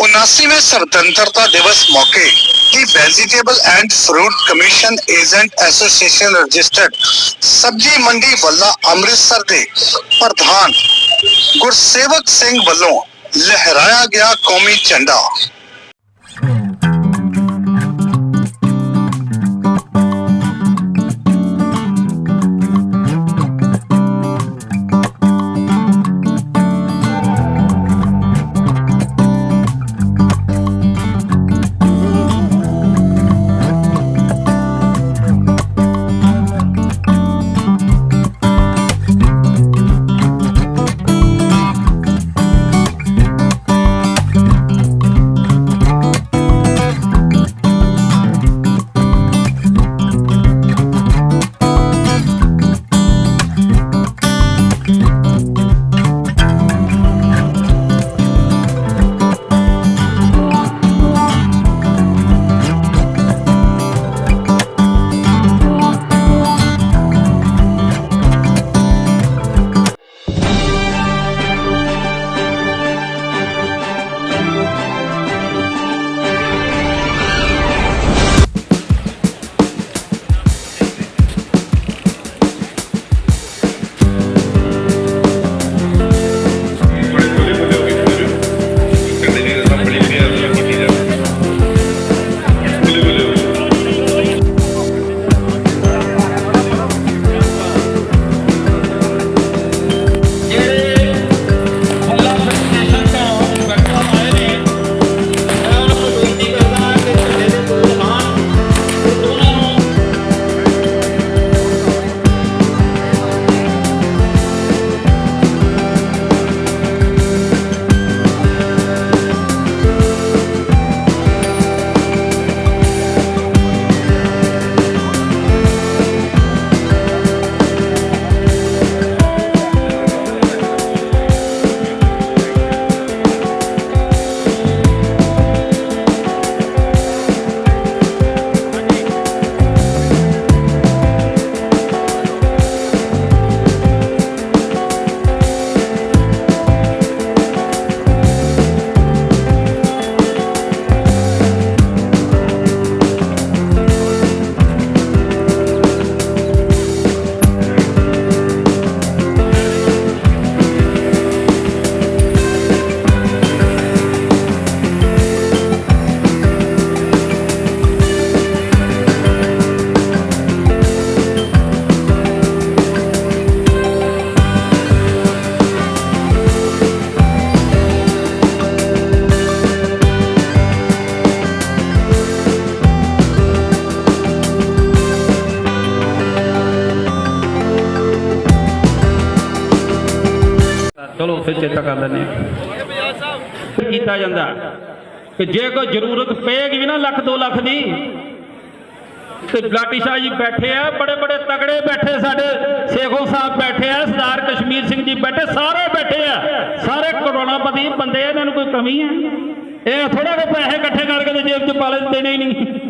उनासीवें स्वतंत्रता दिवस मौके की vegetable and fruit commission agent association registered सब्जी मंडी ਵੱਲਾ ਅੰਮ੍ਰਿਤਸਰ ਦੇ ਪ੍ਰਧਾਨ ਗੁਰਸੇਵਕ ਸਿੰਘ ਵੱਲੋਂ ਲਹਿਰਾਇਆ ਗਿਆ ਕੌਮੀ ਝੰਡਾ ਚੇਤਾ ਕਰ ਲੈਂਦੇ ਹਾਂ। ਕੀਤਾ ਜਾਂਦਾ। ਕਿ ਜੇ ਕੋਈ ਜ਼ਰੂਰਤ ਪਏਗੀ ਵੀ ਨਾ ਲੱਖ 2 ਲੱਖ ਦੀ, ਤੇ ਲਾਟੀ ਸ਼ਾਹ ਜੀ ਬੈਠੇ ਆ, ਬੜੇ ਬੜੇ ਤਗੜੇ ਬੈਠੇ ਸਾਡੇ, ਸੇਖੋ ਸਾਹਿਬ ਬੈਠੇ ਆ, ਸਰਦਾਰ ਕਸ਼ਮੀਰ ਸਿੰਘ ਜੀ ਬੈਠੇ, ਸਾਰੇ ਬੈਠੇ ਆ। ਸਾਰੇ ਕਰੋੜਾਪਤੀ ਬੰਦੇ ਆ, ਇਹਨਾਂ ਨੂੰ ਕੋਈ ਕਮੀ ਹੈ ਇਹ ਥੋੜਾ ਜਿਹਾ ਪੈਸੇ ਇਕੱਠੇ ਕਰਕੇ ਤੇ ਜੇਬ 'ਚ ਪਾ ਲੈ ਦੇਣੇ ਹੀ ਨਹੀਂ।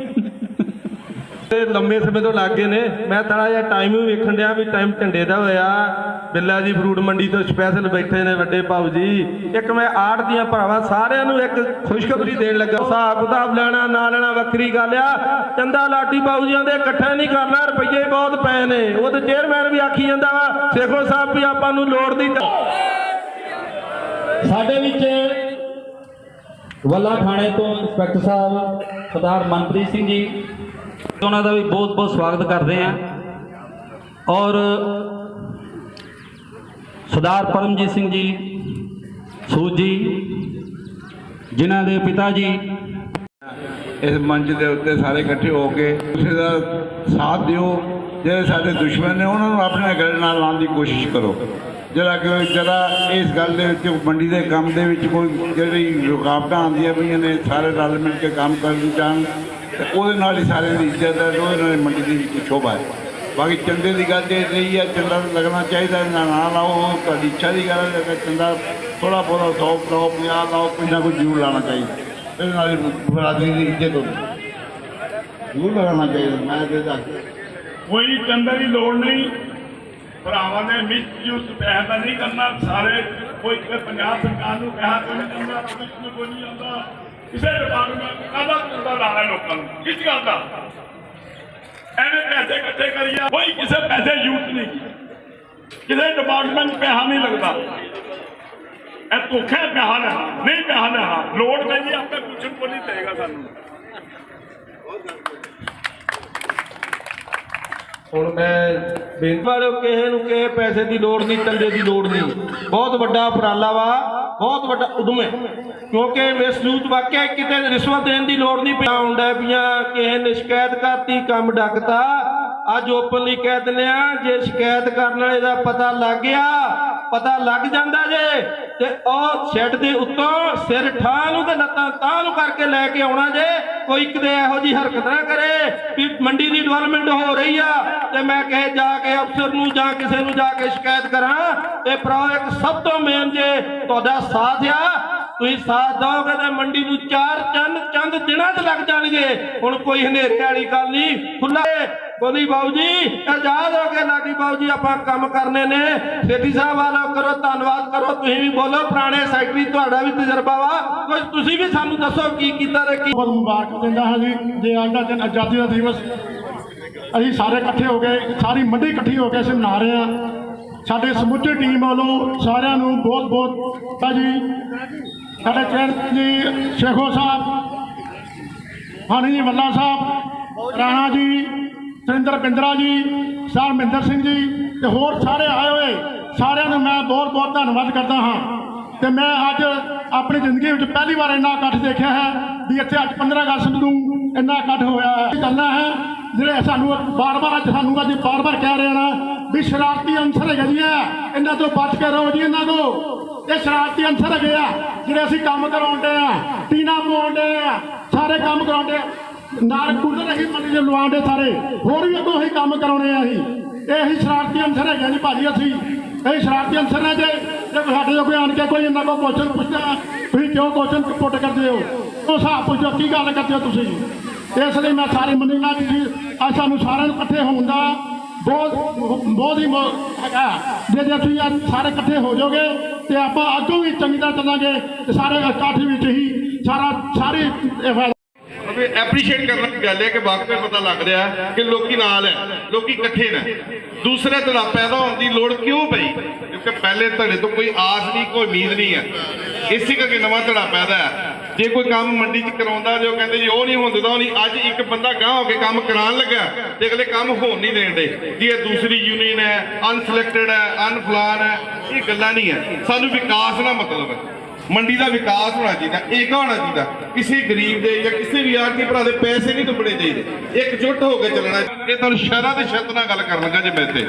ਤੇ ਲੰਮੇ ਸਮੇਂ ਤੋਂ ਲੱਗ ਗਏ ਨੇ। ਮੈਂ ਥੋੜਾ ਜਿਹਾ ਟਾਈਮ ਵੀ ਵੇਖਣ ਡਿਆ ਵੀ ਟਾਈਮ ਝੰਡੇ ਦਾ ਹੋਇਆ। ਬਿੱਲਾ ਜੀ ਫਰੂਟ ਮੰਡੀ ਤੋਂ ਸਪੈਸ਼ਲ ਬੈਠੇ ਨੇ ਵੱਡੇ ਭਾਊ ਜੀ। ਇੱਕ ਮੈਂ ਆੜ ਦੀਆਂ ਭਰਾਵਾਂ ਸਾਰਿਆਂ ਨੂੰ ਇੱਕ ਖੁਸ਼ਖਬਰੀ ਦੇਣ ਲੱਗਾ। ਹਿਸਾਬ ਕਿਤਾਬ ਲੈਣਾ, ਨਾ ਲੈਣਾ, ਵੱਖਰੀ ਗੱਲ ਆ। ਚੰਦਾ ਲਾਟੀ ਭਾਊ ਜੀਆਂ ਦੇ ਇਕੱਠੇ ਨਹੀਂ ਕਰਨਾ, ਰੁਪਈਏ ਬਹੁਤ ਪਏ ਨੇ। ਉਹ ਤੇ ਚੇਅਰਮੈਨ ਵੀ ਆਖੀ ਜਾਂਦਾ ਵਾ ਸੇਖੋ ਸਾਹਿਬ ਵੀ ਆਪਾਂ ਨੂੰ ਲੋੜ ਦੀ ਸਾਡੇ ਵਿੱਚ ਵੱਲਾ ਥਾਣੇ ਤੋਂ ਇੰਸਪੈਕਟਰ ਸਾਹਿਬ, ਸਰਦਾਰ ਮਨਪ੍ਰੀਤ ਸਿੰਘ ਜੀ ਉਹਨਾਂ ਦਾ ਵੀ ਬਹੁਤ ਬਹੁਤ ਸਵਾਗਤ ਕਰਦੇ ਹਾਂ। ਔਰ ਸਰਦਾਰ ਪਰਮਜੀਤ ਸਿੰਘ ਜੀ ਸੂਦ ਜੀ, ਜਿਨ੍ਹਾਂ ਦੇ ਪਿਤਾ ਜੀ। ਇਸ ਮੰਚ ਦੇ ਉੱਤੇ ਸਾਰੇ ਇਕੱਠੇ ਹੋ ਕੇ ਕਿਸੇ ਦਾ ਸਾਥ ਦਿਓ, ਜਿਹੜੇ ਸਾਡੇ ਦੁਸ਼ਮਣ ਨੇ, ਉਹਨਾਂ ਨੂੰ ਆਪਣੇ ਗਲੇ ਨਾਲ ਲਾਉਣ ਦੀ ਕੋਸ਼ਿਸ਼ ਕਰੋ। ਜਿਹੜਾ ਕਿ ਜਿਹੜਾ ਇਸ ਗੱਲ ਦੇ ਵਿੱਚ, ਮੰਡੀ ਦੇ ਕੰਮ ਦੇ ਵਿੱਚ ਕੋਈ ਜਿਹੜੀ ਰੁਕਾਵਟਾਂ ਆਉਂਦੀਆਂ ਪਈਆਂ ਨੇ, ਸਾਰੇ ਰਲ ਮਿਲ ਕੇ ਕੰਮ ਕਰਨ ਜਾਣ ਤੇ ਉਹਦੇ ਨਾਲ ਹੀ ਸਾਰਿਆਂ ਦੀ ਇੱਜ਼ਤ ਹੈ ਤੇ ਉਹਦੇ ਨਾਲ ਹੀ ਮੰਡੀ ਦੀ ਵਿੱਚ ਸ਼ੋਭਾ ਹੈ। ਬਾਕੀ ਚੰਦੇ ਦੀ ਗੱਲ ਤੇ ਰਹੀ ਹੈ ਚੰਦਾ ਲੱਗਣਾ ਚਾਹੀਦਾ ਨਾ ਨਾ ਲਾਓ ਉਹ ਤੁਹਾਡੀ ਇੱਛਾ ਦੀ ਗੱਲ ਹੈ ਕਿ ਚੰਦਾ ਥੋੜਾ ਬਹੁਤਾ 100 ਲਾਓ 50 ਲਾਓ ਕੁਝ ਨਾ ਕੁਝ ਜ਼ਰੂਰ ਲਾਉਣਾ ਚਾਹੀਦਾ। ਇਹਦੇ ਨਾਲ ਬਰਾਦਰੀ ਦੀ ਇੱਜ਼ਤ ਹੋਵੇ। ਜ਼ਰੂਰ ਲਗਾਉਣਾ ਚਾਹੀਦਾ, ਮੈਂ ਤੇ ਦੱਸ ਕੋਈ ਚੰਦੇ ਦੀ ਲੋੜ ਨਹੀਂ। ਭਰਾਵਾਂ ਨੇ ਮਿਸਯੂਸ ਪੈਸਾ ਨਹੀਂ ਕਰਨਾ, ਸਾਰੇ ਕੋਈ ਕੋਈ ਪੰਜਾਬ ਸਰਕਾਰ ਨੂੰ ਕਿਹਾ ਕੋਈ ਨਹੀਂ ਕੋਈ ਨਹੀਂ ਜਾਂਦਾ ਕਿਸੇ ਡਿਪਾਰਟਮੈਂਟ ਕਾਹਦਾ ਕੁੰਡਾ ਲਾ ਰਿਹਾ ਲੋਕਾਂ ਨੂੰ? ਕਿਸ ਗੱਲ ਦਾ? ਐਵੇਂ ਪੈਸੇ ਇਕੱਠੇ ਕਰੀਏ, ਕੋਈ ਕਿਸੇ ਪੈਸੇ ਯੂਜ਼ ਨਹੀਂ ਕਿਸੇ ਡਿਪਾਰਟਮੈਂਟ ਪੈਸਾ ਨਹੀਂ ਲੱਗਦਾ। ਇਹ ਧੋਖਾ ਪੈਸਾ ਲੈਣਾ। ਨਹੀਂ ਪੈਸਾ ਲੈਣਾ। ਲੋੜ ਨਹੀਂ ਆਪੇ ਪੁੱਛਣ ਕੋ ਨਹੀਂ ਦੇਗਾ ਸਾਨੂੰ। ਹੁਣ ਮੈਂ ਬੇਨਤੀ ਵਾਲੋ ਕਿਸੇ ਨੂੰ ਕਿਸੇ ਪੈਸੇ ਦੀ ਲੋੜ ਨਹੀਂ ਟੰਡੇ ਦੀ ਲੋੜ ਨਹੀਂ। ਬਹੁਤ ਵੱਡਾ ਉਪਰਾਲਾ ਵਾ। ਬਹੁਤ ਵੱਡਾ ਉਦਮ ਹੈ। ਕਿਉਂਕਿ ਮਿਸਯੂਜ਼ ਵਾਕਿਆ ਕਿਤੇ ਰਿਸ਼ਵਤ ਦੇਣ ਦੀ ਲੋੜ ਨਹੀਂ ਪਿਆ। ਹੁੰਦਾ ਪਈਆਂ ਕਿਸੇ ਨੇ ਸ਼ਿਕਾਇਤ ਕਰਤੀ, ਕੰਮ ਡੱਕਤਾ। ਅੱਜ ਓਪਨਲੀ ਕਹਿ ਦਿੰਦੇ ਆ ਜੇ ਸ਼ਿਕਾਇਤ ਕਰਨ ਵਾਲੇ ਦਾ ਪਤਾ ਲੱਗ ਗਿਆ, ਪਤਾ ਲੱਗ ਜਾਂਦਾ ਜੇ, ਤੇ ਉਹ ਸ਼ੈੱਡ ਦੇ ਉੱਤੋਂ ਸਿਰ ਠਾਹ ਨੂੰ ਤੇ ਲੱਤਾਂ ਤਾਂ ਨੂੰ ਕਰਕੇ ਲੈ ਕੇ ਆਉਣਾ ਜੇ ਕੋਈ ਕਿਤੇ ਇਹੋ ਜੀ ਹਰਕਤ ਨਾ ਕਰੇ ਵੀ ਮੰਡੀ ਦੀ ਡਿਵੈਲਪਮੈਂਟ ਹੋ ਰਹੀ ਆ ਤੇ ਮੈਂ ਕਹੇ ਜਾ ਕੇ ਅਫਸਰ ਨੂੰ ਜਾਂ ਕਿਸੇ ਨੂੰ ਜਾ ਕੇ ਸ਼ਿਕਾਇਤ ਕਰਾਂ ਤੇ ਪ੍ਰੋਜੈਕਟ ਸਭ ਤੋਂ ਮੇਨ ਜੇ ਤੁਹਾਡਾ ਸਾਥ ਆ, ਤੁਸੀਂ ਸਾਥ ਦਿਓਗੇ ਤੇ ਮੰਡੀ ਨੂੰ ਚਾਰ ਚੰਦ ਚੰਦ ਦਿਨਾਂ 'ਚ ਲੱਗ ਜਾਣਗੇ। ਹੁਣ ਕੋਈ ਹਨੇਰੇ ਵਾਲੀ ਗੱਲ ਨਹੀਂ ਖੁੱਲਾ ਬੋਲੀ ਬਾਬੂ ਜੀ ਆਜ਼ਾਦ ਹੋ ਕੇ ਲਾਡੀ ਬਾਬੂ ਜੀ, ਆਪਾਂ ਕੰਮ ਕਰਨੇ ਨੇ। ਸੇਠੀ ਸਾਹਿਬ ਵਾਲਾ ਕਰੋ, ਧੰਨਵਾਦ ਕਰੋ, ਤੁਸੀਂ ਵੀ ਬੋਲੋ, ਪੁਰਾਣੇ ਸੈਕਟਰੀ ਤੁਹਾਡਾ ਵੀ ਤਜਰਬਾ ਵਾ। ਕੁਝ ਤੁਸੀਂ ਵੀ ਸਾਨੂੰ ਦੱਸੋ ਕੀ ਕੀਤਾ ਤੇ ਕੀ ਮੁਬਾਰਕ ਦਿੰਦਾ ਹਾਂ ਜੀ, ਜੇ ਅੱਜ ਦਿਨ ਆਜ਼ਾਦੀ ਦਾ ਦਿਵਸ। ਅਸੀਂ ਸਾਰੇ ਇਕੱਠੇ ਹੋ ਗਏ, ਸਾਰੀ ਮੰਡੀ ਇਕੱਠੀ ਹੋ ਕੇ ਅਸੀਂ ਮਨਾ ਰਹੇ ਹਾਂ। ਸਾਡੇ ਸਮੁੱਚੀ ਟੀਮ ਵੱਲੋਂ ਸਾਰਿਆਂ ਨੂੰ ਬਹੁਤ ਬਹੁਤ ਜੀ ਸਾਡੇ ਚੇਅਰਮੈਨ ਜੀ, ਸ਼ੇਖੋ ਸਾਹਿਬ, ਹਾਨੀ ਜੀ, ਵੱਲਾ ਸਾਹਿਬ, ਰਾਣਾ ਜੀ ਸੁਰਿੰਦਰ ਬਿੰਦਰਾ ਜੀ ਸਰ ਮਹਿੰਦਰ ਸਿੰਘ ਜੀ ਤੇ ਹੋਰ ਸਾਰੇ ਆਏ ਹੋਏ ਸਾਰਿਆਂ ਨੂੰ ਮੈਂ ਬਹੁਤ ਬਹੁਤ ਧੰਨਵਾਦ ਕਰਦਾ ਹਾਂ। ਤੇ ਮੈਂ ਅੱਜ ਆਪਣੀ ਜ਼ਿੰਦਗੀ ਵਿੱਚ ਪਹਿਲੀ ਵਾਰ ਇੰਨਾ ਇਕੱਠ ਦੇਖਿਆ ਹੈ ਵੀ ਇੱਥੇ ਅੱਜ 15 ਅਗਸਤ ਨੂੰ ਇੰਨਾ ਇਕੱਠ ਹੋਇਆ ਹੈ। ਕਰਨਾ ਹੈ ਜਿਹੜੇ ਸਾਨੂੰ ਬਾਰ-ਬਾਰ ਅੱਜ ਸਾਨੂੰ ਅੱਜ ਬਾਰ-ਬਾਰ ਕਹਿ ਰਹੇ ਨਾ ਵੀ ਸ਼ਰਾਰਤੀ ਅੰਸਰ ਹੈਗੇ ਜੀ ਇਹ, ਇਹਨਾਂ ਤੋਂ ਬਚ ਕੇ ਰਹੋ ਜੀ ਇਹਨਾਂ ਤੋਂ। ਇਹ ਸ਼ਰਾਰਤੀ ਅੰਸਰ ਹੈਗੇ ਆ ਜਿਹੜੇ ਅਸੀਂ ਕੰਮ ਕਰਾਉਂਦੇ ਆ ਟੀਨਾ ਪਾਉਂਦੇ ਆ ਸਾਰੇ ਕੰਮ ਕਰਾਉਂਦੇ ਆ। ਨਾਲ ਕੁਦਰ ਅਸੀਂ ਮੰਡੀ ਦੇ ਲਵਾਉਂਦੇ ਸਾਰੇ ਹੋਰ ਵੀ ਅੱਗੋਂ ਅਸੀਂ ਕੰਮ ਕਰਾਉਣੇ ਆ ਅਸੀਂ। ਇਹੀ ਸ਼ਰਾਰਤੀ ਅੰਸਰ ਹੈਗੇ ਜੀ ਭਾਜੀ ਅਸੀਂ। ਇਹ ਸ਼ਰਾਰਤੀ ਅੰਸਰ ਨੇ ਜੇ ਜੇ ਸਾਡੇ ਕੋਲ ਕੋਈ ਆਣ ਕੇ ਕੋਈ ਇਹਨਾਂ ਕੋਲ ਕੁਐਸਚਨ ਪੁੱਛਦਾ, ਤੁਸੀਂ ਕਿਉਂ ਕੁਐਸਚਨ ਪੁੱਟ ਕਰਦੇ ਹੋ? ਉਹ ਹਿਸਾਬ ਪੁੱਛੋ, ਕੀ ਗੱਲ ਕਰਦੇ ਹੋ ਤੁਸੀਂ? ਇਸ ਲਈ ਮੈਂ ਸਾਰੇ ਮੰਡੀ ਜੀ, ਅੱਜ ਸਾਨੂੰ ਸਾਰਿਆਂ ਨੂੰ ਇਕੱਠੇ ਹੋਣ ਦਾ ਬਹੁਤ ਬਹੁਤ ਹੀ ਮੌ- ਹੈਗਾ। ਜੇ ਜੇ ਤੁਸੀਂ ਸਾਰੇ ਇਕੱਠੇ ਹੋ ਜਾਓਗੇ ਤੇ ਆਪਾਂ ਅੱਗੋਂ ਵੀ ਚੰਗੀ ਤਰ੍ਹਾਂ ਚੱਲਾਂਗੇ ਤੇ ਸਾਰੇ ਇਕੱਠ ਵਿੱਚ ਹੀ ਸਾਰਾ, ਸਾਰੇ ਇਹ ਫਾਇਦਾ ਐਪਰੀਸ਼ੀਏਟ ਕਰਨ ਦੀ ਗੱਲ ਹੈ ਕਿ ਵਾਕਈ ਪਤਾ ਲੱਗ ਰਿਹਾ ਕਿ ਲੋਕੀ ਨਾਲ ਹੈ, ਲੋਕੀ ਇਕੱਠੇ ਨੇ। ਦੂਸਰੇ ਧੜਾ ਪੈਦਾ ਹੋਣ ਦੀ ਲੋੜ ਕਿਉਂ ਪਈ? ਕਿਉਂਕਿ ਪਹਿਲੇ ਧੜੇ ਤੋਂ ਕੋਈ ਆਸ ਨਹੀਂ, ਕੋਈ ਉਮੀਦ ਨਹੀਂ ਹੈ। ਇਸੇ ਕਰਕੇ ਨਵਾਂ ਧੜਾ ਪੈਦਾ ਹੈ। ਜੇ ਕੋਈ ਕੰਮ ਮੰਡੀ 'ਚ ਕਰਾਉਂਦਾ ਜੋ ਕਹਿੰਦੇ ਜੀ ਉਹ ਨਹੀਂ ਹੁੰਦਾ ਉਹ ਨਹੀਂ, ਅੱਜ ਇੱਕ ਬੰਦਾ ਗਾਹ ਹੋ ਕੇ ਕੰਮ ਕਰਾਉਣ ਲੱਗਾ ਤੇ ਅਗਲੇ ਕੰਮ ਹੋਣ ਨਹੀਂ ਦੇਣਦੇ ਜੀ ਇਹ ਦੂਸਰੀ ਯੂਨੀਅਨ ਹੈ ਅਨਸਿਲੈਕਟਡ ਹੈ ਅਨਫਲਾਨ ਹੈ, ਇਹ ਗੱਲਾਂ ਨਹੀਂ ਹੈ। ਸਾਨੂੰ ਵਿਕਾਸ ਨਾਲ ਮਤਲਬ ਹੈ। ਮੰਡੀ ਦਾ ਵਿਕਾਸ ਹੋਣਾ ਚਾਹੀਦਾ, ਏਕਾ ਹੋਣਾ ਚਾਹੀਦਾ। ਕਿਸੇ ਗਰੀਬ ਦੇ ਜਾਂ ਕਿਸੇ ਵੀ ਆਰਤੀ ਭਰਾ ਦੇ ਪੈਸੇ ਨਹੀਂ ਡੁੱਬਣੇ ਚਾਹੀਦੇ। ਇਕਜੁੱਟ ਹੋ ਕੇ ਚੱਲਣਾ। ਇਹ ਤੁਹਾਨੂੰ ਸ਼ਹਿਰਾਂ ਦੇ ਸ਼ਰਤ ਨਾਲ ਗੱਲ ਕਰਨ ਲੱਗਾ ਜੇ ਮੈਂ ਤੇ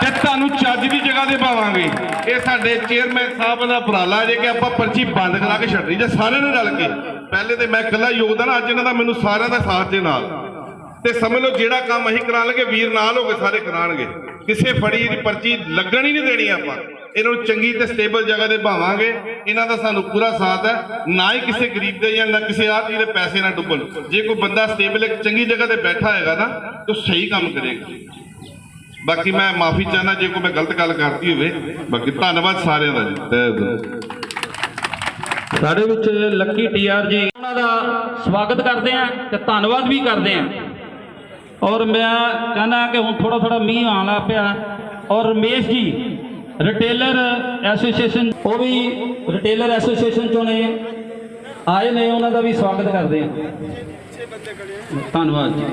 ਤੇ ਤੁਹਾਨੂੰ ਚੱਜ ਦੀ ਜਗ੍ਹਾ ਤੇ ਪਾਵਾਂਗੇ, ਇਹ ਸਾਡੇ ਚੇਅਰਮੈਨ ਸਾਹਿਬ ਦਾ ਉਪਰਾਲਾ ਜੇ ਕਿ ਆਪਾਂ ਪਰਚੀ ਬੰਦ ਕਰਾ ਕੇ ਛੱਡਣੀ ਜੇ ਸਾਰਿਆਂ ਨੇ ਰਲ ਕੇ। ਪਹਿਲੇ ਤੇ ਮੈਂ ਇਕੱਲਾ ਯੋਗਦਾਨ, ਅੱਜ ਇਹਨਾਂ ਦਾ ਮੈਨੂੰ ਸਾਰਿਆਂ ਦਾ ਸਾਥ ਦੇ ਨਾਲ। ਤੇ ਸਮਝ ਲਓ ਜਿਹੜਾ ਕੰਮ ਅਸੀਂ ਕਰਾ ਲਗੇ ਵੀਰ ਨਾਲ ਹੋ ਕੇ ਸਾਰੇ ਕਰਾਣਗੇ ਕਿਸੇ ਫੜੀ ਦੀ ਪਰਚੀ ਲੱਗਣ ਹੀ ਨਹੀਂ ਦੇਣੀ ਆਪਾਂ। ਇਹਨਾਂ ਨੂੰ ਚੰਗੀ ਤੇ ਸਟੇਬਲ ਜਗ੍ਹਾ ਤੇ ਭਾਵਾਂਗੇ। ਇਹਨਾਂ ਦਾ ਸਾਨੂੰ ਪੂਰਾ ਸਾਥ ਹੈ। ਨਾ ਹੀ ਕਿਸੇ ਗਰੀਬ ਦੇ ਜਾਂ ਨਾ ਕਿਸੇ ਆਦਮੀ ਦੇ ਪੈਸੇ ਨਾ ਡੁੱਬਣ। ਜੇ ਕੋਈ ਬੰਦਾ ਸਟੇਬਲ ਇੱਕ ਚੰਗੀ ਜਗ੍ਹਾ ਤੇ ਬੈਠਾ ਹੈਗਾ ਨਾ ਤਾਂ ਸਹੀ ਕੰਮ ਕਰੇਗਾ। ਬਾਕੀ ਮੈਂ ਮਾਫੀ ਚਾਹਨਾ ਜੇ ਕੋਈ ਮੈਂ ਗਲਤ ਗੱਲ ਕਰਤੀ ਹੋਵੇ। ਬਾਕੀ ਧੰਨਵਾਦ ਸਾਰਿਆਂ ਦਾ ਜੀ। ਸਾਡੇ ਵਿੱਚ ਲੱਕੀ ਟੀਆਰ ਜੀ ਉਹਨਾਂ ਦਾ ਸਵਾਗਤ ਕਰਦੇ ਆ ਤੇ ਧੰਨਵਾਦ ਵੀ ਕਰਦੇ ਆ ਔਰ ਮੈਂ ਚਾਹਨਾ ਕਿ ਹੁਣ ਥੋੜਾ ਥੋੜਾ ਮੀਂਹ ਆਉਣ ਲੱਗ ਪਿਆ ਔਰ ਰਮੇਸ਼ ਜੀ ਰਿਟੇਲਰ ਐਸੋਸੀਏਸ਼ਨ ਉਹ ਵੀ ਰਿਟੇਲਰ ਐਸੋਸੀਏਸ਼ਨ ਚੋਂ ਨੇ। ਆਏ ਨੇ ਉਹਨਾਂ ਦਾ ਵੀ ਸਵਾਗਤ ਕਰਦੇ ਆ ਧੰਨਵਾਦ ਜੀ।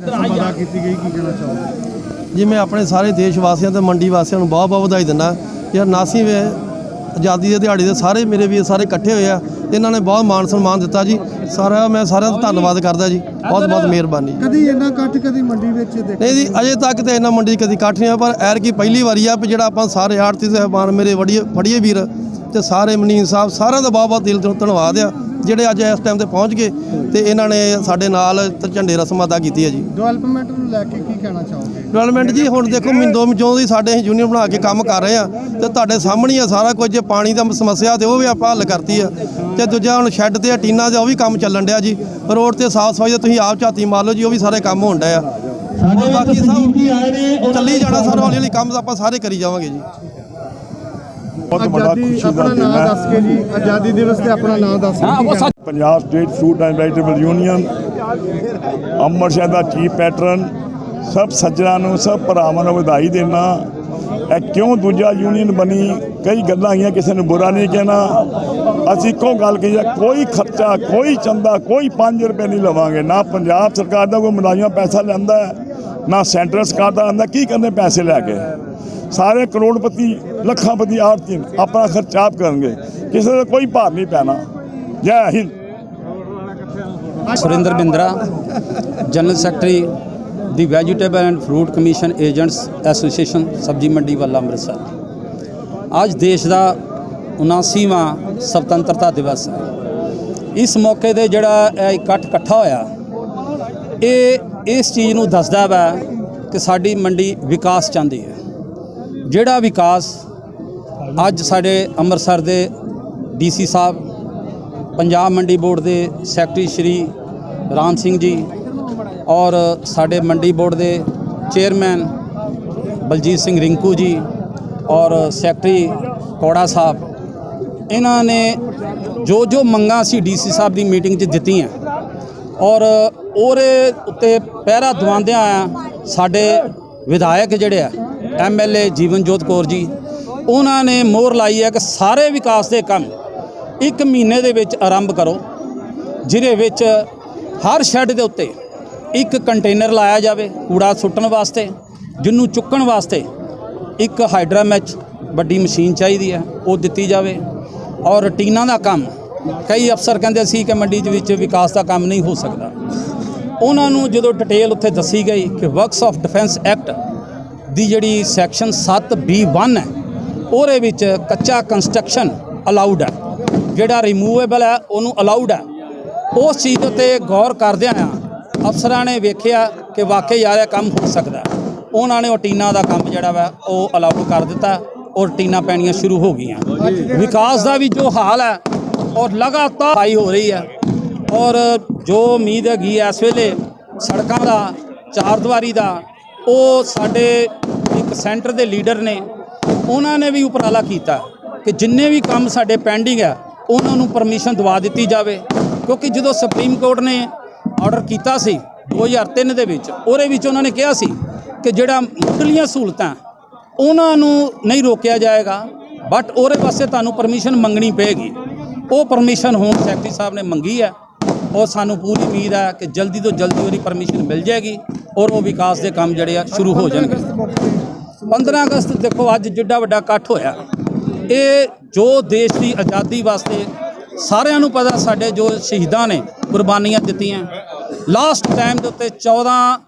ਸੰਪਰਦਾ ਕੀਤੀ ਗਈ ਕੀ ਕਹਿਣਾ ਚਾਹੋਗੇ ਜੀ ਮੈਂ ਆਪਣੇ ਸਾਰੇ ਦੇਸ਼ ਵਾਸੀਆਂ ਤੇ ਮੰਡੀ ਵਾਸੀਆਂ ਨੂੰ ਬਹੁਤ ਬਹੁਤ ਵਧਾਈ ਦਿੰਦਾ। ਯਾਰ 79ਵੇਂ ਆਜ਼ਾਦੀ ਦੇ ਦਿਹਾੜੇ ਦੇ ਸਾਰੇ ਮੇਰੇ ਵੀਰ ਸਾਰੇ ਇਕੱਠੇ ਹੋਏ ਆ। ਇਹਨਾਂ ਨੇ ਬਹੁਤ ਮਾਣ ਸਨਮਾਨ ਦਿੱਤਾ ਜੀ। ਸਾਰਾ ਮੈਂ ਸਾਰਿਆਂ ਦਾ ਧੰਨਵਾਦ ਕਰਦਾ ਜੀ। ਬਹੁਤ ਬਹੁਤ ਮਿਹਰਬਾਨੀ। ਕਦੀ ਇੰਨਾ ਇਕੱਠ ਕਦੀ ਮੰਡੀ ਵਿੱਚ ਦੇਖ ਨਹੀਂ ਜੀ ਅਜੇ ਤੱਕ ਤੇ ਇਹਨਾਂ ਮੰਡੀ ਕਦੀ ਇਕੱਠ ਨਹੀਂ ਪਰ ਐਰ ਕੀ ਪਹਿਲੀ ਵਾਰੀ ਆ ਵੀ ਜਿਹੜਾ ਆਪਾਂ ਸਾਰੇ ਆੜਤੀ ਸਾਹਿਬਾਨ ਮੇਰੇ ਵੜੀਏ ਫੜੀਏ ਵੀਰ ਤੇ ਸਾਰੇ ਮਨੀਨ ਸਾਹਿਬ ਸਾਰਿਆਂ ਦਾ ਬਹੁਤ ਬਹੁਤ ਦਿਲ ਤੋਂ ਧੰਨਵਾਦ ਆ। ਜਿਹੜੇ ਅੱਜ ਇਸ ਟਾਈਮ ਤੇ ਪਹੁੰਚ ਗਏ ਤੇ ਇਹਨਾਂ ਨੇ ਸਾਡੇ ਨਾਲ ਝੰਡੇ ਰਸਮ ਅਦਾ ਕੀਤੀ ਹੈ ਜੀ। ਡਿਵੈਲਪਮੈਂਟ ਨੂੰ ਲੈ ਕੇ ਕੀ ਕਹਿਣਾ ਚਾਹੋਗੇ? ਡਿਵੈਲਪਮੈਂਟ ਜੀ ਹੁਣ ਦੇਖੋ ਮਿੰਦੋ ਮਿੰਜੋਂ ਦੀ ਸਾਡੇ ਅਸੀਂ ਯੂਨੀਅਨ ਬਣਾ ਕੇ ਕੰਮ ਕਰ ਰਹੇ ਆ ਤੇ ਤੁਹਾਡੇ ਸਾਹਮਣੇ ਹੀ ਆ ਸਾਰਾ ਕੁਝ ਜੇ ਪਾਣੀ ਦਾ ਸਮੱਸਿਆ ਤੇ ਉਹ ਵੀ ਆਪਾਂ ਹੱਲ ਕਰਤੀ ਆ। ਤੇ ਦੂਜਾ ਹੁਣ ਸ਼ੈੱਡ ਤੇ ਟੀਨਾ ਦਾ ਉਹ ਵੀ ਕੰਮ ਚੱਲਣ ਡਿਆ ਜੀ। ਰੋਡ ਤੇ ਸਾਫ਼ ਸਫ਼ਾਈ ਦਾ ਤੁਸੀਂ ਆਪ ਝਾਤੀ ਮਾਰ ਲਓ ਜੀ ਉਹ ਵੀ ਸਾਰੇ ਕੰਮ ਹੋਣ ਡਿਆ ਬਾਕੀ ਸਭ ਚੱਲੀ ਜਾਣਾ ਸਰ ਹੌਲੀ ਹੌਲੀ ਕੰਮ ਆਪਾਂ ਸਾਰੇ ਕਰੀ ਜਾਵਾਂਗੇ ਜੀ। ਬਹੁਤ ਵੱਡਾ ਖੁਸ਼ੀ ਦਾ ਦਿਨ ਹੈ। ਕੇ ਜੀ ਆਜ਼ਾਦੀ ਦਿਵਸ ਤੇ ਆਪਣਾ ਨਾਮ ਦੱਸ ਸੱਚ Punjab state food and vegetable union Amritsar ਸ਼ਹਿਰ ਦਾ ਚੀਫ ਪੈਟਰਨ ਸਭ ਸੱਜਣਾਂ ਨੂੰ ਸਭ ਭਰਾਵਾਂ ਨੂੰ ਵਧਾਈ ਦੇਣਾ ਇਹ ਕਿਉਂ ਦੂਜਾ ਯੂਨੀਅਨ ਬਣੀ? ਕਈ ਗੱਲਾਂ ਆਈਆਂ ਕਿਸੇ ਨੂੰ ਬੁਰਾ ਨਹੀਂ ਕਹਿਣਾ। ਅਸੀਂ ਇੱਕੋ ਗੱਲ ਕਹੀ ਹੈ ਕੋਈ ਖਰਚਾ ਕੋਈ ਚੰਦਾ ਕੋਈ 5 ਰੁਪਏ ਨਹੀਂ ਲਵਾਂਗੇ। ਨਾ ਪੰਜਾਬ ਸਰਕਾਰ ਦਾ ਕੋਈ ਮੁਲਾਜ਼ਮ ਪੈਸਾ ਲੈਂਦਾ ਨਾ ਸੈਂਟਰ ਸਰਕਾਰ ਦਾ ਲੈਂਦਾ। ਕੀ ਕਰਨੇ ਪੈਸੇ ਲੈ ਕੇ? ਸਾਰੇ ਕਰੋੜਪਤੀ, ਲੱਖਾਂਪਤੀ ਆੜਤੀ ਆਪਣਾ ਖਰਚਾ ਆਪ ਕਰਨਗੇ। ਕਿਸੇ ਦਾ ਕੋਈ ਭਾਰ ਨਹੀਂ ਪੈਣਾ। ਜੈ Hind. Surinder Bindra, general secretary the vegetable and fruit commission agents association, ਸਬਜੀ ਮੰਡੀ ਵਾਲਾ ਅੰਮ੍ਰਿਤਸਰ। ਅੱਜ ਦੇਸ਼ ਦਾ 79ਵਾਂ ਸੁਤੰਤਰਤਾ ਦਿਵਸ ਹੈ। ਇਸ ਮੌਕੇ ਤੇ ਜਿਹੜਾ ਇਹ ਇਕੱਠ ਇਕੱਠਾ ਹੋਇਆ, ਇਹ ਇਸ ਚੀਜ਼ ਨੂੰ ਦੱਸਦਾ ਵਾ ਕਿ ਸਾਡੀ ਮੰਡੀ ਵਿਕਾਸ ਚਾਹੁੰਦੀ ਹੈ। ਜਿਹੜਾ ਵਿਕਾਸ ਅੱਜ ਸਾਡੇ ਅੰਮ੍ਰਿਤਸਰ ਦੇ ਡੀਸੀ ਸਾਹਿਬ, ਪੰਜਾਬ ਮੰਡੀ ਬੋਰਡ ਦੇ ਸੈਕਟਰੀ ਸ਼੍ਰੀ ਰਾਮ ਸਿੰਘ ਜੀ ਔਰ ਸਾਡੇ ਮੰਡੀ ਬੋਰਡ ਦੇ ਚੇਅਰਮੈਨ ਬਲਜੀਤ ਸਿੰਘ ਰਿੰਕੂ ਜੀ ਔਰ ਸੈਕਟਰੀ ਕੋੜਾ ਸਾਹਿਬ, ਇਹਨਾਂ ਨੇ ਜੋ ਜੋ ਮੰਗਾਂ ਸੀ ਡੀਸੀ ਸਾਹਿਬ ਦੀ ਮੀਟਿੰਗ 'ਚ ਦਿੱਤੀਆਂ ਔਰ ਉਹਦੇ ਉੱਤੇ ਪਹਿਰਾ ਦਵਾਉਂਦਿਆਂ ਆ ਸਾਡੇ ਵਿਧਾਇਕ ਜਿਹੜੇ ਆ ਐਮਐਲਏ ਜੀਵਨਜੋਤ ਕੌਰ ਜੀ, ਉਹਨਾਂ ਨੇ ਮੋਹਰ ਲਾਈ ਹੈ ਕਿ ਸਾਰੇ ਵਿਕਾਸ ਦੇ ਕੰਮ ਇੱਕ ਮਹੀਨੇ ਦੇ ਵਿੱਚ ਆਰੰਭ ਕਰੋ, ਜਿਹਦੇ ਵਿੱਚ ਹਰ ਸ਼ੈੱਡ ਦੇ ਉੱਤੇ ਇੱਕ ਕੰਟੇਨਰ ਲਾਇਆ ਜਾਵੇ ਕੂੜਾ ਸੁੱਟਣ ਵਾਸਤੇ, ਜਿਹਨੂੰ ਚੁੱਕਣ ਵਾਸਤੇ ਇੱਕ ਹਾਈਡਰਾ ਮੈਚ ਵੱਡੀ ਮਸ਼ੀਨ ਚਾਹੀਦੀ ਹੈ, ਉਹ ਦਿੱਤੀ ਜਾਵੇ। ਔਰ ਟੀਨਾਂ ਦਾ ਕੰਮ, ਕਈ ਅਫਸਰ ਕਹਿੰਦੇ ਸੀ ਕਿ ਮੰਡੀ ਦੇ ਵਿੱਚ ਵਿਕਾਸ ਦਾ ਕੰਮ ਨਹੀਂ ਹੋ ਸਕਦਾ। ਉਹਨਾਂ ਨੂੰ ਜਦੋਂ ਡਿਟੇਲ ਉੱਥੇ ਦੱਸੀ ਗਈ ਕਿ ਵਰਕਸ ਆਫ ਡਿਫੈਂਸ ਐਕਟ ਦੀ ਜਿਹੜੀ ਸੈਕਸ਼ਨ 7B1 ਹੈ, ਉਹਦੇ ਵਿੱਚ ਕੱਚਾ ਕੰਸਟਰਕਸ਼ਨ ਅਲਾਉਡ ਹੈ। ਜਿਹੜਾ ਰਿਮੂਵੇਬਲ ਹੈ, ਉਹਨੂੰ ਅਲਾਉਡ ਹੈ। ਉਸ ਚੀਜ਼ ਉੱਤੇ ਗੌਰ ਕਰਦਿਆਂ ਆ, ਅਫਸਰਾਂ ਨੇ ਵੇਖਿਆ ਕਿ ਵਾਕਈ ਯਾਰ ਇਹ ਕੰਮ ਹੋ ਸਕਦਾ ਉਹਨਾਂ ਨੇ ਉਹ ਟੀਨਾ ਦਾ ਕੰਮ ਜਿਹੜਾ ਵਾ, ਉਹ ਅਲਾਉਡ ਕਰ ਦਿੱਤਾ, ਔਰ ਟੀਨਾ ਪੈਣੀਆਂ ਸ਼ੁਰੂ ਹੋ ਗਈਆਂ। ਵਿਕਾਸ ਦਾ ਵੀ ਜੋ ਹਾਲ ਹੈ ਔਰ ਲਗਾਤਾਰ ਆਈ ਹੋ ਰਹੀ ਹੈ। ਔਰ ਜੋ ਉਮੀਦ ਹੈਗੀ ਹੈ, ਇਸ ਵੇਲੇ ਸੜਕਾਂ ਦਾ ਚਾਰ ਦੀਵਾਰੀ ਦਾ, ਉਹ ਸਾਡੇ ਇੱਕ ਸੈਂਟਰ ਦੇ ਲੀਡਰ ਨੇ, ਉਹਨਾਂ ਨੇ ਵੀ ਉਪਰਾਲਾ ਕੀਤਾ ਕਿ ਜਿੰਨੇ ਵੀ ਕੰਮ ਸਾਡੇ ਪੈਂਡਿੰਗ ਆ, ਉਹਨਾਂ ਨੂੰ ਪਰਮਿਸ਼ਨ ਦਵਾ ਦਿੱਤੀ ਜਾਵੇ। ਕਿਉਂਕਿ ਜਦੋਂ ਸੁਪਰੀਮ ਕੋਰਟ ਨੇ ਆਰਡਰ ਕੀਤਾ ਸੀ 2003 ਦੇ ਵਿੱਚ, ਉਹਦੇ ਵਿੱਚ ਉਹਨਾਂ ਨੇ ਕਿਹਾ ਸੀ ਕਿ ਜਿਹੜਾ ਮੁੱਢਲੀਆਂ ਸਹੂਲਤਾਂ, ਉਹਨਾਂ ਨੂੰ ਨਹੀਂ ਰੋਕਿਆ ਜਾਏਗਾ ਬਟ ਉਹਦੇ ਵਾਸਤੇ ਤੁਹਾਨੂੰ ਪਰਮਿਸ਼ਨ ਮੰਗਣੀ ਪਏਗੀ। ਉਹ ਪਰਮਿਸ਼ਨ ਹੋਮ ਸੈਕਟਰੀ ਸਾਹਿਬ ਨੇ ਮੰਗੀ ਹੈ। ਔਰ ਸਾਨੂੰ ਪੂਰੀ ਉਮੀਦ ਹੈ ਕਿ ਜਲਦੀ ਤੋਂ ਜਲਦੀ ਉਹਦੀ ਪਰਮਿਸ਼ਨ ਮਿਲ ਜਾਏਗੀ ਔਰ ਉਹ ਵਿਕਾਸ ਦੇ ਕੰਮ ਜਿਹੜੇ ਆ ਸ਼ੁਰੂ ਹੋ ਜਾਣਗੇ। 15 ਅਗਸਤ ਦੇਖੋ ਅੱਜ ਜਿੱਡਾ ਵੱਡਾ ਇਕੱਠ ਹੋਇਆ। ਇਹ ਜੋ ਦੇਸ਼ ਦੀ ਆਜ਼ਾਦੀ ਵਾਸਤੇ ਸਾਰਿਆਂ ਨੂੰ ਪਤਾ ਸਾਡੇ ਜੋ ਸ਼ਹੀਦਾਂ ਨੇ, ਕੁਰਬਾਨੀਆਂ ਦਿੱਤੀਆਂ। ਲਾਸਟ ਟਾਈਮ ਦੇ ਉੱਤੇ 14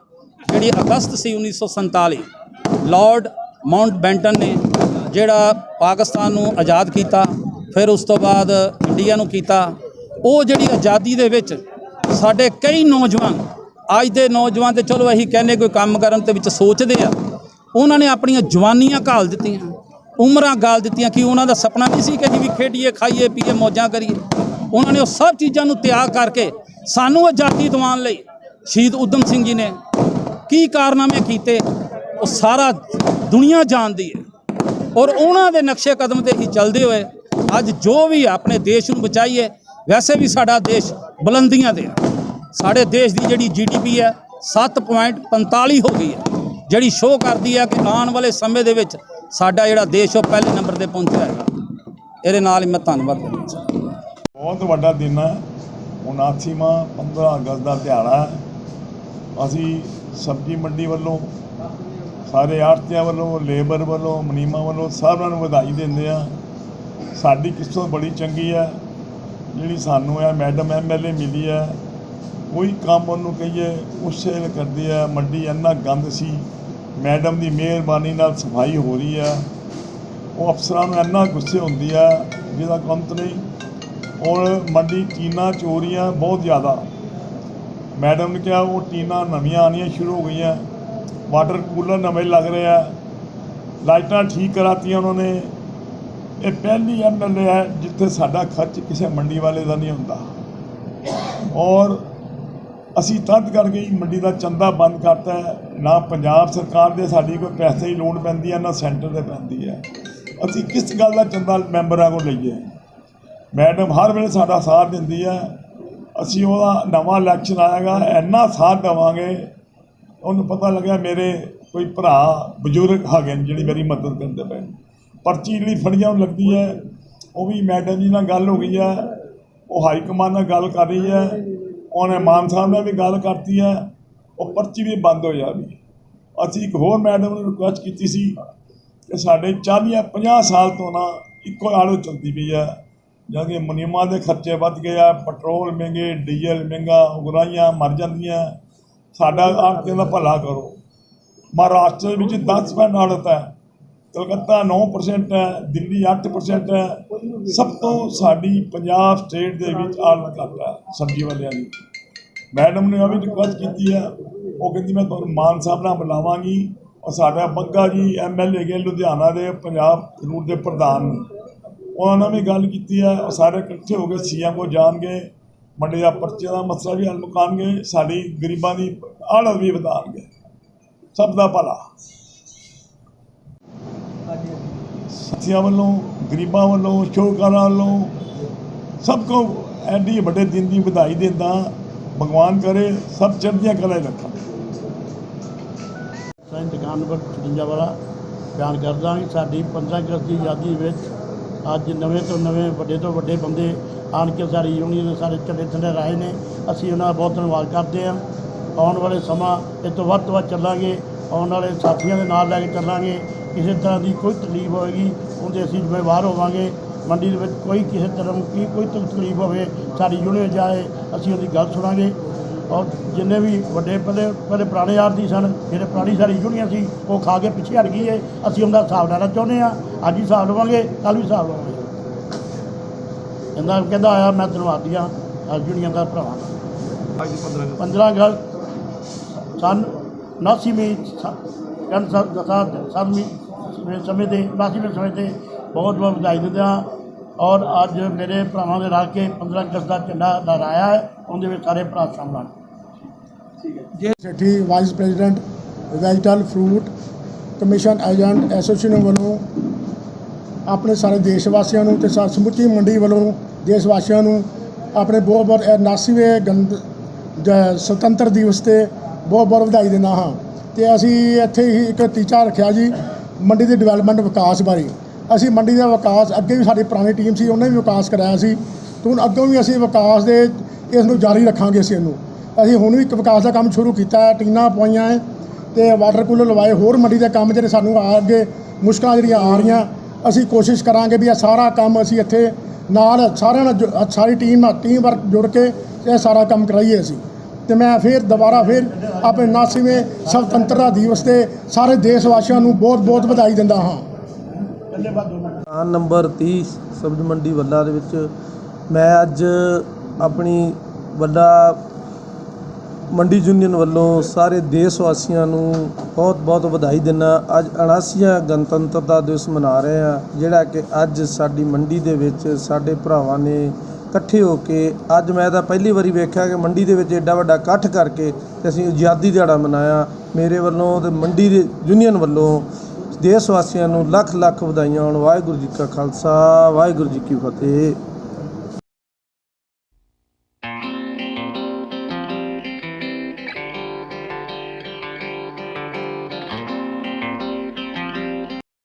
ਜਿਹੜੀ ਅਗਸਤ ਸੀ 1947 ਲਾਰਡ ਮਾਊਂਟ ਬੈਂਟਨ ਨੇ ਜਿਹੜਾ ਪਾਕਿਸਤਾਨ ਨੂੰ ਆਜ਼ਾਦ ਕੀਤਾ, ਫਿਰ ਉਸ ਤੋਂ ਬਾਅਦ ਇੰਡੀਆ ਨੂੰ ਕੀਤਾ। ਉਹ ਜਿਹੜੀ ਆਜ਼ਾਦੀ ਦੇ ਵਿੱਚ ਸਾਡੇ ਕਈ ਨੌਜਵਾਨ, ਅੱਜ ਦੇ ਨੌਜਵਾਨ ਤੇ ਚਲੋ ਅਸੀਂ ਕਹਿੰਦੇ ਕੋਈ ਕੰਮ ਕਰਨ ਤੇ ਵਿੱਚ ਸੋਚਦੇ ਆ। ਉਹਨਾਂ ਨੇ ਆਪਣੀਆਂ ਜਵਾਨੀਆਂ ਘਾਲ ਦਿੱਤੀਆਂ, ਉਮਰਾਂ ਗਾਲ ਦਿੱਤੀਆਂ ਕਿ ਉਹਨਾਂ ਦਾ ਸੁਪਨਾ ਨਹੀਂ ਸੀ ਕਿ ਜੀ ਵੀ ਖੇਡੀਏ, ਖਾਈਏ, ਪੀਏ, ਮੌਜਾਂ ਕਰੀਏ। ਉਹਨਾਂ ਨੇ ਉਹ ਸਭ ਚੀਜ਼ਾਂ ਨੂੰ ਤਿਆਗ ਕਰਕੇ ਸਾਨੂੰ ਆਜ਼ਾਦੀ ਦਿਵਾਉਣ ਲਈ ਸ਼ਹੀਦ ਉਦਮ ਸਿੰਘ ਜੀ ਨੇ ਕੀ ਕਾਰਨਾਮੇ ਕੀਤੇ, ਉਹ ਸਾਰਾ ਦੁਨੀਆ ਜਾਣਦੀ ਹੈ। ਔਰ ਉਹਨਾਂ ਦੇ ਨਕਸ਼ੇ ਕਦਮ ਤੇ ਹੀ ਚੱਲਦੇ ਹੋਏ ਅੱਜ ਜੋ ਵੀ ਆਪਣੇ ਦੇਸ਼ ਨੂੰ ਬਚਾਈਏ, ਵੈਸੇ ਵੀ ਸਾਡਾ ਦੇਸ਼ ਬੁਲੰਦੀਆਂ ਤੇ ਹੈ। ਸਾਡੇ ਦੇਸ਼ ਦੀ ਜਿਹੜੀ ਜੀਡੀਪੀ ਹੈ 7.45 ਹੋ ਗਈ ਹੈ। ਜਿਹੜੀ ਸ਼ੋਅ ਕਰਦੀ ਹੈ ਕਿ ਆਉਣ ਵਾਲੇ ਸਮੇਂ ਦੇ ਵਿੱਚ ਸਾਡਾ ਜਿਹੜਾ ਦੇਸ਼ ਉਹ ਪਹਿਲੇ ਨੰਬਰ ਤੇ ਪਹੁੰਚਿਆ ਹੈ। ਇਹਦੇ ਨਾਲ ਹੀ ਮੈਂ ਧੰਨਵਾਦ ਕਰਨਾ ਚਾਹੁੰਦਾ ਬਹੁਤ ਵੱਡਾ ਦਿਨ ਹੈ। 79ਵਾਂ 15 ਅਗਸਤ ਦਾ ਦਿਹਾੜਾ ਹੈ। ਅਸੀਂ ਸਬਜ਼ੀ ਮੰਡੀ ਵੱਲੋਂ, ਸਾਰੇ ਆੜਤੀਆਂ ਵੱਲੋਂ, ਲੇਬਰ ਵੱਲੋਂ, ਮਨੀਮਾ ਵੱਲੋਂ ਸਾਰਿਆਂ ਨੂੰ ਵਧਾਈ ਦਿੰਦੇ ਆ ਸਾਡੀ ਕਿਸਮਤ ਬੜੀ ਚੰਗੀ ਹੈ। ਜਿਹੜੀ ਸਾਨੂੰ ਹੈ ਮੈਡਮ ਐਮਐਲਏ ਮਿਲੀ ਹੈ, ਕੋਈ ਕੰਮ ਉਹਨੂੰ ਕਹੀਏ, ਉਸੇ ਕਰਦੀ ਹੈ। ਮੰਡੀ ਇੰਨਾ ਗੰਦ ਸੀ। ਮੈਡਮ ਦੀ ਮਿਹਰਬਾਨੀ ਨਾਲ ਸਫ਼ਾਈ ਹੋ ਰਹੀ ਹੈ। ਉਹ ਅਫਸਰਾਂ ਨੂੰ ਇੰਨਾ ਗੁੱਸੇ ਹੁੰਦੀ ਆ ਜਿਹਦਾ ਕੰਤ ਨਹੀਂ। ਔਰ ਮੰਡੀ ਟੀਨਾ ਚੋਰੀਆਂ ਬਹੁਤ ਜ਼ਿਆਦਾ। ਮੈਡਮ ਨੇ ਕਿਹਾ ਉਹ ਟੀਨਾ ਨਵੀਆਂ ਆਉਣੀਆਂ ਸ਼ੁਰੂ ਹੋ ਗਈਆਂ। ਵਾਟਰ ਕੂਲਰ ਨਵੇਂ ਲੱਗ ਰਹੇ ਆ। ਲਾਈਟਾਂ ਠੀਕ ਕਰਾਤੀਆਂ ਉਹਨਾਂ ਨੇ। ਇਹ ਪਹਿਲੀ ਐਮਐਲਏ ਹੈ ਜਿੱਥੇ ਸਾਡਾ ਖਰਚ ਕਿਸੇ ਮੰਡੀ ਵਾਲੇ ਦਾ ਨਹੀਂ ਹੁੰਦਾ। ਔਰ ਅਸੀਂ ਤਦ ਕਰਕੇ ਹੀ ਮੰਡੀ ਦਾ ਚੰਦਾ ਬੰਦ ਕਰਤਾ ਹੈ। ਨਾ ਪੰਜਾਬ ਸਰਕਾਰ ਦੇ ਸਾਡੀ ਕੋਈ ਪੈਸੇ ਦੀ ਲੋੜ ਪੈਂਦੀ ਹੈ, ਨਾ ਸੈਂਟਰ ਦੇ ਪੈਂਦੀ ਹੈ। ਅਸੀਂ ਕਿਸ ਗੱਲ ਦਾ ਚੰਦਾ ਮੈਂਬਰਾਂ ਕੋਲ ਲਈਏ? ਮੈਡਮ ਹਰ ਵੇਲੇ ਸਾਡਾ ਸਾਥ ਦਿੰਦੀ ਹੈ। ਅਸੀਂ ਉਹਦਾ ਨਵਾਂ ਇਲੈਕਸ਼ਨ ਆਏਗਾ, ਇੰਨਾ ਸਾਥ ਦੇਵਾਂਗੇ। ਉਹਨੂੰ ਪਤਾ ਲੱਗਿਆ ਮੇਰੇ ਕੋਈ ਭਰਾ ਬਜ਼ੁਰਗ ਹੈਗੇ ਨੇ ਜਿਹੜੀ ਮੇਰੀ ਮਦਦ ਕਰਦੇ ਪਏ ਪਰਚੀ ਜਿਹੜੀ ਫੜੀਆਂ ਨੂੰ ਲੱਗਦੀ ਹੈ। ਉਹ ਵੀ ਮੈਡਮ ਜੀ ਨਾਲ ਗੱਲ ਹੋ ਗਈ ਹੈ। ਉਹ ਹਾਈ ਕਮਾਂਡ ਨਾਲ ਗੱਲ ਕਰ ਰਹੀ ਹੈ। ਉਹਨੇ ਮਾਨ ਸਾਹਿਬ ਨਾਲ ਵੀ ਗੱਲ ਕਰਤੀ ਹੈ। ਉਹ ਪਰਚੀ ਵੀ ਬੰਦ ਹੋ ਜਾਵੇ ਅਸੀਂ ਇੱਕ ਹੋਰ ਮੈਡਮ ਨੂੰ ਰਿਕੁਐਸਟ ਕੀਤੀ ਸੀ ਕਿ ਸਾਡੇ 40 ਜਾਂ 50 ਸਾਲ ਤੋਂ ਨਾ ਇੱਕੋ ਆੜੋ ਚੱਲਦੀ ਪਈ ਹੈ। ਜਾਂ ਕਿ ਮੁਨੀਮਾਂ ਦੇ ਖਰਚੇ ਵੱਧ ਗਏ ਆ, ਪੈਟਰੋਲ ਮਹਿੰਗੇ, ਡੀਜ਼ਲ ਮਹਿੰਗਾ ਉਗਰਾਈਆਂ ਮਰ ਜਾਂਦੀਆਂ। ਸਾਡਾ ਆੜਤੀਆਂ ਦਾ ਭਲਾ ਕਰੋ। ਮਹਾਰਾਸ਼ਟਰ ਵਿੱਚ 10% ਆੜਤ ਹੈ। ਕਲਕੱਤਾ 9% ਹੈ, ਦਿੱਲੀ 8% ਹੈ। ਸਭ ਤੋਂ ਸਾਡੀ ਪੰਜਾਬ ਸਟੇਟ ਦੇ ਵਿੱਚ ਆੜਤ ਘੱਟ ਹੈ, ਸਬਜ਼ੀ ਵਾਲਿਆਂ ਦੀ। ਮੈਡਮ ਨੇ ਉਹ ਵੀ ਰਿਕੁਐਸਟ ਕੀਤੀ ਹੈ। ਉਹ ਕਹਿੰਦੀ, ਮੈਂ ਤੁਹਾਨੂੰ ਮਾਨ ਸਾਹਿਬ ਨਾਲ ਬੁਲਾਵਾਂਗੀ ਔਰ ਸਾਡਾ ਬੱਗਾ ਜੀ ਐਮਐਲਏ ਗਏ ਲੁਧਿਆਣਾ ਦੇ ਪੰਜਾਬ ਰੂਟ ਦੇ ਪ੍ਰਧਾਨ ਨੇ। ਉਹਨਾਂ ਨਾਲ ਵੀ ਗੱਲ ਕੀਤੀ ਹੈ ਉਹ ਸਾਰੇ ਇਕੱਠੇ ਹੋ ਕੇ ਸੀਐਮ ਕੋ ਜਾਣਗੇ, ਮੰਡੀ ਦਾ ਪਰਚੇ ਦਾ ਮਸਲਾ ਵੀ ਹੱਲ ਮੁਕਾਣਗੇ, ਸਾਡੀ ਗਰੀਬਾਂ ਦੀ ਆੜਤ ਵੀ ਵਧਾਣਗੇ। ਸਭ ਦਾ ਭਲਾ। ਸਾਥੀਆਂ ਵੱਲੋਂ, ਗਰੀਬਾਂ ਵੱਲੋਂ ਸ਼ੋਕਾਰਾਂ ਵੱਲੋਂ ਸਭ ਕੋ ਐਡੀ ਵੱਡੇ ਦਿਨ ਦੀ ਵਧਾਈ ਦਿੰਦਾ ਭਗਵਾਨ ਕਰੇ, ਸਭ ਚੜ੍ਹਦੀਆਂ ਕਲਾ ਹੀ ਸਾਈਂ ਦੁਕਾਨ ਨੰਬਰ 56 ਵਾਲਾ, ਬਿਆਨ ਕਰਦਾ ਕਿ ਸਾਡੀ 15 ਅਗਸਤ ਦੀ ਆਜ਼ਾਦੀ ਵਿੱਚ ਅੱਜ ਨਵੇਂ ਤੋਂ ਨਵੇਂ, ਵੱਡੇ ਤੋਂ ਵੱਡੇ ਬੰਦੇ ਆਣ ਕੇ ਸਾਰੀ ਯੂਨੀਅਨ, ਸਾਰੇ ਝੰਡੇ ਥੱਲੇ ਰਾਏ ਨੇ। ਅਸੀਂ ਉਹਨਾਂ ਦਾ ਬਹੁਤ ਧੰਨਵਾਦ ਕਰਦੇ ਹਾਂ। ਆਉਣ ਵਾਲੇ ਸਮਾਂ, ਇਹ ਤੋਂ ਵੱਧ ਤੋਂ ਵੱਧ ਚੱਲਾਂਗੇ। ਆਉਣ ਵਾਲੇ ਸਾਥੀਆਂ ਦੇ ਨਾਲ ਲੈ ਕੇ ਚੱਲਾਂਗੇ। ਕਿਸੇ ਤਰ੍ਹਾਂ ਦੀ ਕੋਈ ਤਕਲੀਫ ਹੋਏਗੀ ਉਹਦੇ ਅਸੀਂ ਜ਼ਿੰਮੇਵਾਰ ਹੋਵਾਂਗੇ ਮੰਡੀ ਦੇ ਵਿੱਚ ਕੋਈ ਕਿਸੇ ਤਰ੍ਹਾਂ ਦੀ ਕੋਈ ਤਕਲੀਫ ਹੋਵੇ ਸਾਡੀ ਯੂਨੀਅਨ ਜਾਏ ਅਸੀਂ ਉਹਦੀ ਗੱਲ ਸੁਣਾਂਗੇ। ਔਰ ਜਿੰਨੇ ਵੀ ਵੱਡੇ ਪਹਿਲੇ ਪਹਿਲੇ ਪੁਰਾਣੇ ਆਰਤੀ ਸਨ ਜਿਹੜੇ ਪੁਰਾਣੀ ਸਾਡੀ ਯੂਨੀਅਨ ਸੀ ਉਹ ਖਾ ਕੇ ਪਿੱਛੇ ਹਟ ਗਈ ਏ। ਅਸੀਂ ਉਹਦਾ ਹਿਸਾਬ ਲੈਣਾ ਚਾਹੁੰਦੇ ਆ ਅੱਜ ਹੀ ਹਿਸਾਬ ਲਵਾਂਗੇ ਕੱਲ ਵੀ ਹਿਸਾਬ ਲਵਾਂਗੇ। ਕਹਿੰਦਾ ਕਹਿੰਦਾ ਆਇਆ ਮੈਂ ਧੰਨਵਾਦੀ ਅੱਜ ਯੂਨੀਅਨ ਦਾ ਭਰਾਵਾਂ ਦਾ। 15 ਅਗਸਤ। ਸਨ 79 ਵਿੱਚ ਸਾਹਿਬ ਦਸਾਤ ਸਦਮੀ ਸਮੇਂ ਤੇ 79 ਸਮੇਂ ਤੇ ਬਹੁਤ ਬਹੁਤ ਵਧਾਈ ਦਿੰਦੇ ਹਾਂ। ਔਰ ਅੱਜ ਮੇਰੇ ਭਰਾਵਾਂ ਦੇ ਰਲ ਕੇ 15 ਅਗਸਤ ਦਾ ਝੰਡਾ ਲਹਿਰਾਇਆ ਹੈ। ਉਹਦੇ ਵਿੱਚ ਸਾਰੇ ਭਰਾ ਸ਼ਾਮਲ ਹਨ। Sethi vice president vegetable fruit commission agent association ਵੱਲੋਂ ਆਪਣੇ ਸਾਰੇ ਦੇਸ਼ ਵਾਸੀਆਂ ਨੂੰ ਤੇ ਸਮੁੱਚੀ ਮੰਡੀ ਵੱਲੋਂ ਦੇਸ਼ ਵਾਸੀਆਂ ਨੂੰ ਆਪਣੇ ਬਹੁਤ ਬਹੁਤ 79ਵੇਂ ਗੰਦ ਜ- ਸੁਤੰਤਰ ਦਿਵਸ ਤੇ ਬਹੁਤ ਬਹੁਤ ਵਧਾਈ ਦਿੰਦਾ ਹਾਂ। ਤੇ ਅਸੀਂ ਇੱਥੇ ਹੀ ਇੱਕ ਟੀਚਾ ਰੱਖਿਆ ਜੀ, ਮੰਡੀ ਦੇ ਡਿਵੈਲਪਮੈਂਟ ਵਿਕਾਸ ਬਾਰੇ। ਅਸੀਂ ਮੰਡੀ ਦਾ ਵਿਕਾਸ, ਅੱਗੇ ਵੀ ਸਾਡੀ ਪੁਰਾਣੀ ਟੀਮ ਸੀ, ਉਹਨੇ ਵੀ ਵਿਕਾਸ ਕਰਾਇਆ ਸੀ। ਤੇ ਹੁਣ ਅੱਗੋਂ ਵੀ ਅਸੀਂ ਵਿਕਾਸ ਦੇ ਇਸ ਨੂੰ ਜਾਰੀ ਰੱਖਾਂਗੇ ਅਸੀਂ ਇਹਨੂੰ। ਅਸੀਂ ਹੁਣ ਵੀ ਇੱਕ ਵਿਕਾਸ ਦਾ ਕੰਮ ਸ਼ੁਰੂ ਕੀਤਾ ਹੈ, ਟੀਨਾਂ ਪਵਾਈਆਂ ਹੈ, ਤੇ ਵਾਟਰ ਕੂਲਰ ਲਵਾਏ, ਹੋਰ ਮੰਡੀ ਦੇ ਕੰਮ ਜਿਹੜੇ ਸਾਨੂੰ ਆ ਅੱਗੇ ਮੁਸ਼ਕਲਾਂ ਜਿਹੜੀਆਂ ਆ ਰਹੀਆਂ, ਅਸੀਂ ਕੋਸ਼ਿਸ਼ ਕਰਾਂਗੇ ਵੀ ਇਹ ਸਾਰਾ ਕੰਮ ਅਸੀਂ ਇੱਥੇ ਨਾਲ ਸਾਰਿਆਂ ਨਾਲ ਜੁ- ਸਾਰੀ ਟੀਮ ਨਾਲ ਟੀਮ ਵਰਕ ਜੁੜ ਕੇ ਇਹ ਸਾਰਾ ਕੰਮ ਕਰਾਈਏ ਅਸੀਂ। ਤੇ ਮੈਂ ਫਿਰ ਦੁਬਾਰਾ ਫਿਰ ਆਪਣੇ 79ਵੇਂ ਸੁਤੰਤਰਤਾ ਦਿਵਸ ਤੇ ਸਾਰੇ ਦੇਸ਼ ਵਾਸੀਆਂ ਨੂੰ ਬਹੁਤ ਬਹੁਤ ਵਧਾਈ ਦਿੰਦਾ ਹਾਂ। ਸਥਾਨ ਨੰਬਰ 30 ਸਬਜ਼ ਮੰਡੀ ਵੱਲਾ ਦੇ ਵਿੱਚ ਮੈਂ ਅੱਜ ਆਪਣੀ ਵੱਡਾ ਮੰਡੀ ਯੂਨੀਅਨ ਵੱਲੋਂ ਸਾਰੇ ਦੇਸ਼ ਵਾਸੀਆਂ ਨੂੰ ਬਹੁਤ ਬਹੁਤ ਵਧਾਈ ਦਿੰਦਾ ਅੱਜ 79ਵਾਂ ਗਣਤੰਤਰਤਾ ਦਿਵਸ ਮਨਾ ਰਹੇ ਆ ਜਿਹੜਾ ਕਿ ਅੱਜ ਸਾਡੀ ਮੰਡੀ ਦੇ ਵਿੱਚ ਸਾਡੇ ਭਰਾਵਾਂ ਨੇ ਇਕੱਠੇ ਹੋ ਕੇ ਅੱਜ ਮੈਂ ਤਾਂ ਪਹਿਲੀ ਵਾਰੀ ਵੇਖਿਆ ਕਿ ਮੰਡੀ ਦੇ ਵਿੱਚ ਐਡਾ ਵੱਡਾ ਇਕੱਠ ਕਰਕੇ ਤੇ ਅਸੀਂ ਆਜ਼ਾਦੀ ਦਿਹਾੜਾ ਮਨਾਇਆ। ਮੇਰੇ ਵੱਲੋਂ ਤੇ ਮੰਡੀ ਦੇ ਯੂਨੀਅਨ ਵੱਲੋਂ ਦੇਸ਼ ਵਾਸੀਆਂ ਨੂੰ ਲੱਖ ਲੱਖ ਵਧਾਈਆਂ ਹੋਣ। ਵਾਹਿਗੁਰੂ ਜੀ ਕਾ ਖਾਲਸਾ, ਵਾਹਿਗੁਰੂ ਜੀ ਕੀ ਫਤਿਹ।